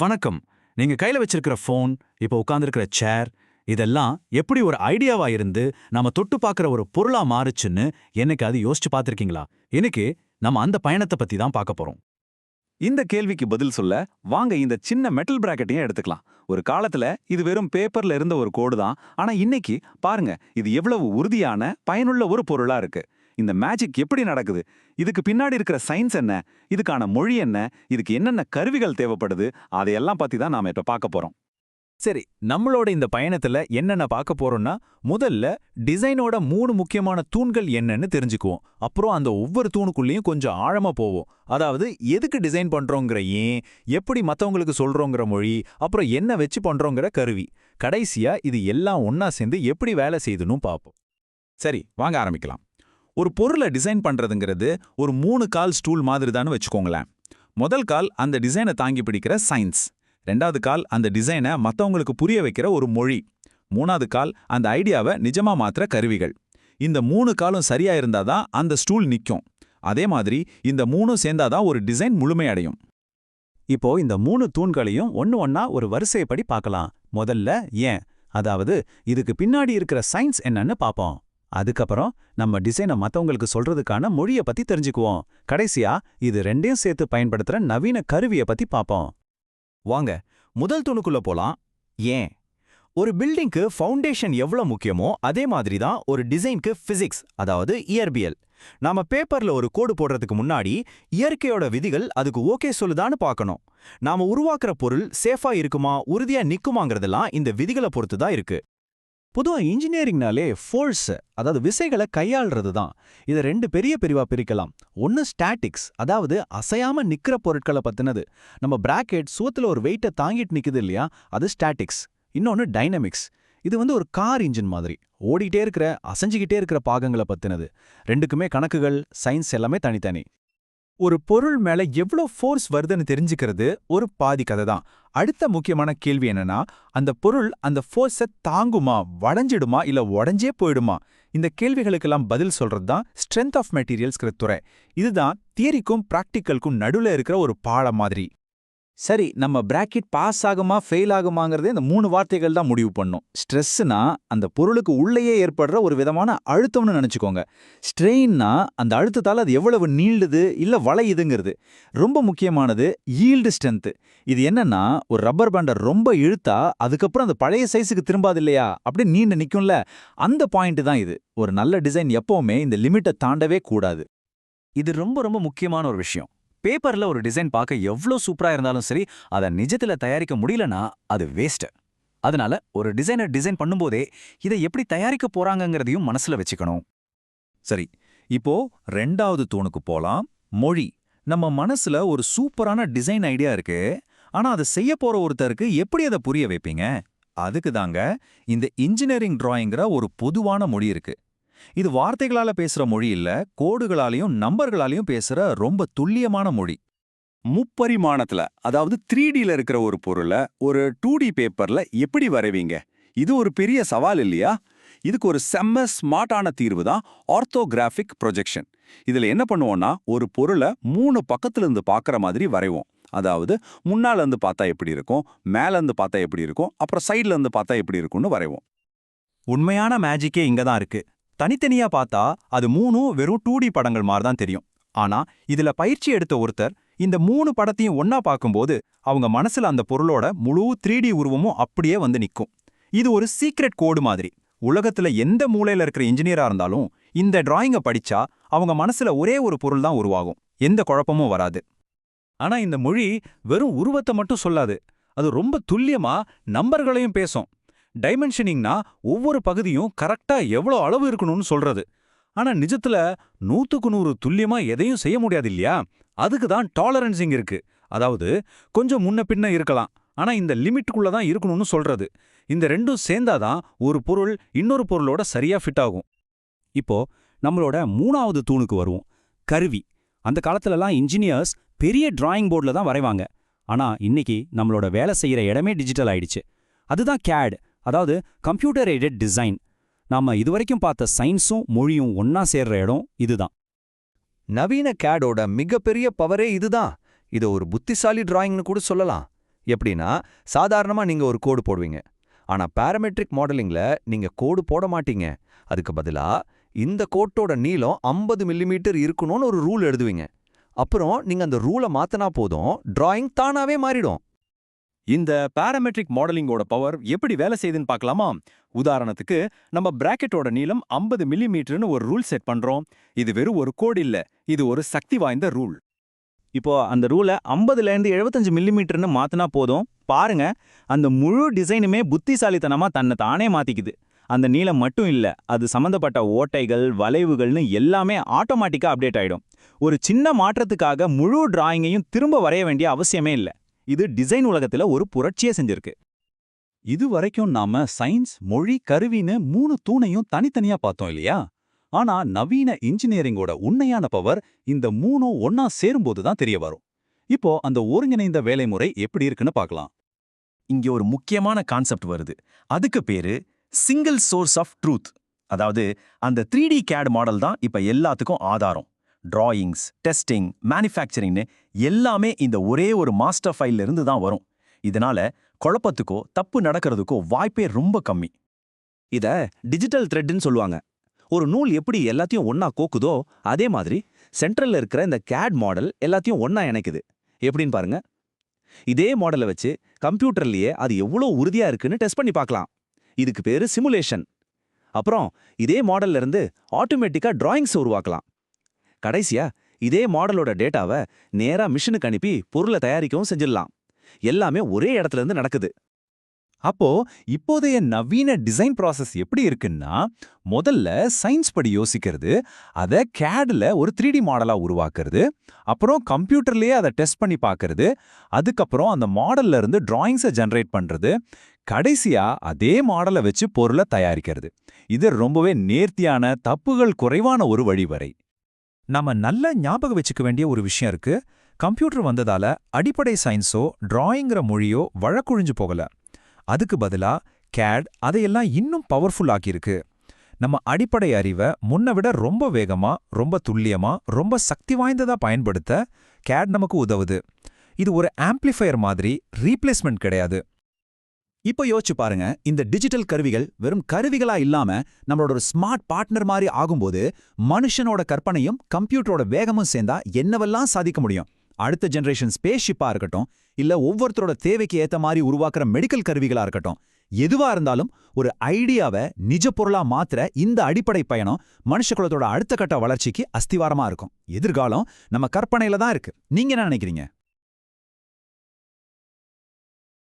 வணக்கம். நீங்க கையில வச்சிருக்கிற ஃபோன் இப்போ உட்கார்ந்திருக்கிற சேர் இதெல்லாம் எப்படி ஒரு ஐடியாவா இருந்து நாம தொட்டு பார்க்குற ஒரு பொருளா மாறுச்சுன்னு என்னைக்கு அது யோசிச்சு பார்த்திருக்கீங்களா? இன்னைக்கு நம்ம அந்த பயணத்தை பத்தி தான் பார்க்க போறோம். இந்த கேள்விக்கு பதில் சொல்ல வாங்க இந்த சின்ன மெட்டல் பிராக்கெட்டையும் எடுத்துக்கலாம். ஒரு காலத்துல இது வெறும் பேப்பர்ல இருந்த ஒரு கோடு தான். ஆனா இன்னைக்கு பாருங்க இது எவ்வளவு உறுதியான பயனுள்ள ஒரு பொருளா இருக்கு. இந்த மேஜிக் எப்படி நடக்குது? இதுக்கு பின்னாடி இருக்கிற சயின்ஸ் என்ன? இதுக்கான மொழி என்ன? இதுக்கு என்னென்ன கருவிகள் தேவைப்படுது? அதையெல்லாம் பத்தி தான் நாம இப்ப பார்க்க போறோம். சரி நம்மளோட இந்த பயணத்துல என்னென்ன பார்க்க போறோம்னா முதல்ல டிசைனோட மூணு முக்கியமான தூண்கள் என்னன்னு தெரிஞ்சுக்குவோம். அப்புறம் அந்த ஒவ்வொரு தூணுக்குள்ளேயும் கொஞ்சம் ஆழமா போவோம். அதாவது எதுக்கு டிசைன் பண்றோங்கிற ஏன் எப்படி மத்தவங்களுக்கு சொல்றோங்கிற மொழி அப்புறம் என்ன வச்சு பண்றோங்கிற கருவி. கடைசியா இது எல்லாம் ஒன்னா சேர்ந்து எப்படி வேலை செய்யுதுன்னு பார்ப்போம். சரி வாங்க ஆரம்பிக்கலாம். ஒரு பொருளை டிசைன் பண்ணுறதுங்கிறது ஒரு மூணு கால் ஸ்டூல் மாதிரி தான் வச்சுக்கோங்களேன். முதல் கால் அந்த டிசைனை தாங்கி பிடிக்கிற சயின்ஸ் ரெண்டாவது கால் அந்த டிசைனை மத்தவங்களுக்கு புரிய வைக்கிற ஒரு மொழி. மூணாவது கால் அந்த ஐடியாவை நிஜமா மாத்துற கருவிகள். இந்த மூணு காலும் சரியா இருந்தாதான் அந்த ஸ்டூல் நிக்கும். அதே மாதிரி இந்த மூணும் சேர்ந்தாதான் ஒரு டிசைன் முழுமையடையும் இப்போ இந்த மூணு தூண்களையும் ஒன்று ஒன்னா ஒரு வரிசைப்படி பார்க்கலாம். முதல்ல ஏன்? அதாவது இதுக்கு பின்னாடி இருக்கிற சயின்ஸ் என்னன்னு பார்ப்போம். அதுக்கப்புறம் நம்ம டிசைனை மத்தவங்களுக்கு சொல்றதுக்கான மொழிய பத்தி தெரிஞ்சுக்குவோம். கடைசியா இது ரெண்டையும் சேர்த்து பயன்படுத்துற நவீன கருவிய பத்தி பார்ப்போம். வாங்க முதல் துணுக்குள்ள போலாம். ஏன்? ஒரு பில்டிங்க்கு ஃபவுண்டேஷன் எவ்வளோ முக்கியமோ அதே மாதிரி தான் ஒரு டிசைனுக்கு பிசிக்ஸ் அதாவது இயற்பியல். நாம பேப்பர்ல ஒரு கோடு போடுறதுக்கு முன்னாடி இயற்கையோட விதிகள் அதுக்கு ஓகே சொல்லுதான்னு பார்க்கணும். நாம உருவாக்குற பொருள் சேஃபா இருக்குமா உறுதியா நிக்குமாங்கிறதெல்லாம் இந்த விதிகளை பொறுத்து தான் இருக்கு. பொதுவா இன்ஜினியரிங்னாலே ஃபோர்ஸ் அதாவது விசைகளை கையாள்றது தான் இதை ரெண்டு பெரிய பிரிவா பிரிக்கலாம். ஒன்னு ஸ்டாட்டிக்ஸ் அதாவது அசையாம நிற்கிற பொருட்களை பத்தினது. நம்ம பிராக்கெட் சுவத்தில் ஒரு வெயிட்டை தாங்கிட்டு நிக்குது இல்லையா? அது ஸ்டாட்டிக்ஸ் இன்னொன்னு டைனமிக்ஸ் இது வந்து ஒரு கார் இன்ஜின் மாதிரி. ஓடிக்கிட்டே இருக்கிற அசைஞ்சிக்கிட்டே இருக்கிற பாகங்களை பத்தினது. ரெண்டுக்குமே கணக்குகள் சயின்ஸ் எல்லாமே தனித்தனி. ஒரு பொருள் மேல எவ்வளோ ஃபோர்ஸ் வருதுன்னு தெரிஞ்சுக்கிறது ஒரு பாதி கதை தான். அடுத்த முக்கியமான கேள்வி என்னன்னா அந்த பொருள் அந்த ஃபோர்ஸை தாங்குமா வளைஞ்சிடுமா இல்ல உடஞ்சே போயிடுமா? இந்த கேள்விகளுக்கெல்லாம் பதில் சொல்றது தான் ஸ்ட்ரென்த் ஆஃப் மெட்டீரியல்ஸ்கிற துறை. இதுதான் தியரிக்கும் பிராக்டிக்கலுக்கும் நடுவில் இருக்கிற ஒரு பாலம் மாதிரி. சரி நம்ம பிராக்கெட் பாஸ் ஆகுமா ஃபெயில் ஆகுமாங்கிறதே இந்த மூணு வார்த்தைகள் தான் முடிவு பண்ணும். ஸ்ட்ரெஸ்னா அந்த பொருளுக்கு உள்ளேயே ஏற்படுற ஒரு விதமான அழுத்தம்னு நினைச்சுக்கோங்க. ஸ்ட்ரெயின்னா அந்த அழுத்தத்தால் அது எவ்வளவு நீளுது இல்ல வளையுதுங்கிறது. ரொம்ப முக்கியமானது ஈல்டு ஸ்ட்ரென்த்து இது என்னன்னா ஒரு ரப்பர் பேண்டை ரொம்ப இழுத்தா அதுக்கப்புறம் அந்த பழைய சைஸுக்கு திரும்பாது இல்லையா அப்படியே நீண்டு நிக்கும்ல. அந்த பாயிண்ட் தான் இது. ஒரு நல்ல டிசைன் எப்பவுமே இந்த லிமிட்டை தாண்டவே கூடாது. இது ரொம்ப ரொம்ப முக்கியமான ஒரு விஷயம். பேப்பர்ல ஒரு டிசைன் பார்க்க எவ்ளோ சூப்பரா இருந்தாலும் சரி அதை நிஜத்துல தயாரிக்க முடியலனா அது வேஸ்ட் அதனால ஒரு டிசைனர் டிசைன் பண்ணும்போதே இதை எப்படி தயாரிக்க போறாங்கங்கிறதையும் மனசுல வச்சுக்கணும். சரி இப்போ ரெண்டாவது தூணுக்கு போலாம். மொழி. நம்ம மனசுல ஒரு சூப்பரான டிசைன் ஐடியா இருக்கு. ஆனா அதை செய்ய போற ஒருத்தருக்கு எப்படி அதை புரிய வைப்பீங்க? அதுக்கு தாங்க இந்த இன்ஜினியரிங் டிராயிங்கிற ஒரு பொதுவான மொழி இருக்கு. இது வார்த்தைகளால பேசுற மொழி இல்ல கோடுகளாலையும் நம்பர்களாலையும் பேசுற ரொம்ப துல்லியமான மொழி. முப்பரிமாணத்துல அதாவது த்ரீ டில இருக்கிற ஒரு பொருளை ஒரு டூ டி பேப்பர்ல எப்படி வரைவீங்க? இது ஒரு பெரிய சவால் இல்லையா? இதுக்கு ஒரு செம்ம ஸ்மார்ட்டான தீர்வு தான் ஆர்த்தோகிராஃபிக் ப்ரொஜெக்ஷன் இதுல என்ன பண்ணுவோம்னா ஒரு பொருளை மூணு பக்கத்துல இருந்து பார்க்குற மாதிரி வரைவோம். அதாவது முன்னால இருந்து பார்த்தா எப்படி இருக்கும் மேல இருந்து பார்த்தா எப்படி இருக்கும் அப்புறம் சைடுல இருந்து பார்த்தா எப்படி இருக்கும்னு வரைவோம். உண்மையான மேஜிக்கே இங்க தான் இருக்கு. தனித்தனியா பார்த்தா அது மூணும் வெறும் டூ டி படங்கள் மாதிரி தான் தெரியும். ஆனா இதுல பயிற்சி எடுத்த ஒருத்தர் இந்த மூணு படத்தையும் ஒன்னா பார்க்கும்போது அவங்க மனசுல அந்த பொருளோட முழு த்ரீ உருவமும் அப்படியே வந்து நிக்கும். இது ஒரு சீக்ரெட் கோடு மாதிரி. உலகத்துல எந்த மூலையில இருக்கிற இன்ஜினியரா இருந்தாலும் இந்த டிராயிங்கை படிச்சா அவங்க மனசுல ஒரே ஒரு பொருள் தான் உருவாகும். எந்த குழப்பமும் வராது. ஆனா இந்த மொழி வெறும் உருவத்தை மட்டும் சொல்லாது. அது ரொம்ப துல்லியமா நம்பர்களையும் பேசும். டைமென்ஷனிங்னா ஒவ்வொரு பகுதியும் கரெக்டா எவ்வளோ அளவு இருக்கணும்னு சொல்றது. ஆனா நிஜத்துல நூத்துக்கு நூறு துல்லியமா எதையும் செய்ய முடியாது இல்லையா அதுக்கு தான் டாலரன்சிங் இருக்கு. அதாவது கொஞ்சம் முன்ன பின்ன இருக்கலாம். ஆனா இந்த லிமிட்டுக்குள்ள தான் இருக்கணும்னு சொல்றது. இந்த ரெண்டும் சேர்ந்தாதான் ஒரு பொருள் இன்னொரு பொருளோட சரியா ஃபிட் ஆகும். இப்போ நம்மளோட மூணாவது தூணுக்கு வருவோம். கருவி. அந்த காலத்துலலாம் இன்ஜினியர்ஸ் பெரிய டிராயிங் போர்டில் தான் வரைவாங்க. ஆனா இன்னைக்கு நம்மளோட வேலை செய்யற இடமே டிஜிட்டல் ஆயிடுச்சு. அதுதான் கேட். அதாவது கம்ப்யூட்டர் எய்டட் டிசைன் நாம இதுவரைக்கும் பார்த்த சயின்ஸும் மொழியும் ஒன்னா சேர்ற இடம் இதுதான். நவீன கேடோட மிகப்பெரிய பவரே இதுதான். இதை ஒரு புத்திசாலி டிராயிங்னு கூட சொல்லலாம். எப்படின்னா சாதாரணமா நீங்க ஒரு கோடு போடுவீங்க. ஆனா பாராமெட்ரிக் மாடலிங்ல நீங்க கோடு போட மாட்டீங்க. அதுக்கு பதிலா இந்த கோட்டோட நீளம் 50 மில்லிமீட்டர் இருக்கணும்னு ஒரு ரூல் எழுதுவீங்க. அப்புறம் நீங்க அந்த ரூலை மாற்றினா போதும் டிராயிங் தானாவே மாறிடும். இந்த பாராமெட்ரிக் மாடலிங்கோட பவர் எப்படி வேலை செய்யுதுன்னு பார்க்கலாமா? உதாரணத்துக்கு நம்ம பிராக்கெட்டோட நீளம் 50 மில்லிமீட்டர்னு ஒரு ரூல் செட் பண்றோம். இது வெறும் ஒரு கோடு இல்ல இது ஒரு சக்தி வாய்ந்த ரூல் இப்போ அந்த ரூலை 50ல இருந்து 75 மில்லிமீட்டர்னு மாற்றினா போதும். பாருங்க அந்த முழு டிசைனுமே புத்திசாலித்தனமா தன்னை தானே மாத்திக்குது. அந்த நீளம் மட்டும் இல்ல அது சம்பந்தப்பட்ட ஓட்டைகள் வளைவுகள்னு எல்லாமே ஆட்டோமேட்டிக்காக அப்டேட் ஆயிடும். ஒரு சின்ன மாற்றத்துக்காக முழு டிராயிங்கையும் திரும்ப வரைய வேண்டிய அவசியமே இல்ல. இது டிசைன் உலகத்துல ஒரு புரட்சியை செஞ்சிருக்கு. இது வரைக்கும் நாம சயின்ஸ் மொழி கருவின்னு மூணு தூணையும் தனித்தனியா பார்த்தோம் இல்லையா? ஆனா நவீன இன்ஜினியரிங்கோட உண்மையான பவர் இந்த மூணும் ஒன்னா சேரும்போது தான் தெரிய வரும். இப்போ அந்த ஒருங்கிணைந்த வேலைமுறை எப்படி இருக்குன்னு பார்க்கலாம். இங்க ஒரு முக்கியமான கான்செப்ட் வருது. அதுக்கு பேரு சிங்கிள் சோர்ஸ் ஆஃப் ட்ரூத் அதாவது அந்த த்ரீ டி கேட் மாடல் தான் இப்ப எல்லாத்துக்கும் ஆதாரம். டிராயிங்ஸ் டெஸ்டிங் மேனுஃபேக்சரிங்னு எல்லாமே இந்த ஒரே ஒரு மாஸ்டர் ஃபைல்ல இருந்து தான் வரும். இதனால குழப்பத்துக்கோ தப்பு நடக்கிறதுக்கோ வாய்ப்பே ரொம்ப கம்மி. இத டிஜிட்டல் த்ரெட்னு சொல்லுவாங்க. ஒரு நூல் எப்படி எல்லாத்தையும் ஒன்னா கோக்குதோ அதே மாதிரி சென்ட்ரல்ல இருக்கிற இந்த கேட் மாடல் எல்லாத்தையும் ஒன்னா இணைக்குது. எப்படின்னு பாருங்க. இதே மாடலை வச்சு கம்ப்யூட்டர்லயே அது எவ்வளோ உறுதியா இருக்குன்னு டெஸ்ட் பண்ணி பார்க்கலாம். இதுக்கு பேரு சிமுலேஷன் அப்புறம் இதே மாடல்ல இருந்து ஆட்டோமேட்டிக்கா டிராயிங்ஸ் உருவாக்கலாம். கடைசியா இதே மாடலோட டேட்டாவை நேரா மிஷினுக்கு அனுப்பி பொருளை தயாரிக்கவும் செஞ்சிடலாம். எல்லாமே ஒரே இடத்துல இருந்து நடக்குது. அப்போ இப்போதைய நவீன டிசைன் ப்ராசஸ் எப்படி இருக்குன்னா முதல்ல சயின்ஸ் படி யோசிக்கிறது அதை கேடில் ஒரு த்ரீ டி மாடலா உருவாக்குறது அப்புறம் கம்ப்யூட்டர்லயே அதை டெஸ்ட் பண்ணி பார்க்கறது அதுக்கப்புறம் அந்த மாடல்ல இருந்து டிராயிங்ஸை ஜென்ரேட் பண்றது கடைசியா அதே மாடலை வச்சு பொருளை தயாரிக்கிறது. இது ரொம்பவே நேர்த்தியான தப்புகள் குறைவான ஒரு வழிவரை நாம நல்ல ஞாபகம் வச்சுக்க வேண்டிய ஒரு விஷயம் இருக்கு. கம்ப்யூட்டர் வந்ததால அடிப்படை சயின்ஸோ டிராயிங்கிற மொழியோ வழக்குழிஞ்சு போகல. அதுக்கு பதிலா கேட் அதையெல்லாம் இன்னும் பவர்ஃபுல் ஆக்கியிருக்கு. நம்ம அடிப்படை அறிவை முன்ன விட ரொம்ப வேகமா ரொம்ப துல்லியமா ரொம்ப சக்தி வாய்ந்ததா பயன்படுத்த கேட் நமக்கு உதவுது. இது ஒரு ஆம்ப்ளிஃபையர் மாதிரி ரீப்ளேஸ்மெண்ட் கிடையாது. இப்போ யோசிச்சு பாருங்க இந்த டிஜிட்டல் கருவிகள் வெறும் கருவிகளா இல்லாம நம்மளோட ஒரு ஸ்மார்ட் பார்ட்னர் மாதிரி ஆகும்போது மனுஷனோட கற்பனையும் கம்ப்யூட்டரோட வேகமும் சேர்ந்தா என்னவெல்லாம் சாதிக்க முடியும்? அடுத்த ஜெனரேஷன் ஸ்பேஸ்ஷிப்பா இருக்கட்டும் இல்ல ஒவ்வொருத்தரோட தேவைக்கு ஏத்த மாதிரி உருவாக்குற மெடிக்கல் கருவிகளா இருக்கட்டும் எதுவா இருந்தாலும் ஒரு ஐடியாவை நிஜ பொருளா மாத்துற இந்த அடிப்படை பயணம் மனுஷகுலத்தோட அடுத்த கட்ட வளர்ச்சிக்கு அஸ்திவாரமா இருக்கும். எதிர்காலம் நம்ம கற்பனையில தான் இருக்கு. நீங்க என்ன நினைக்கிறீங்க?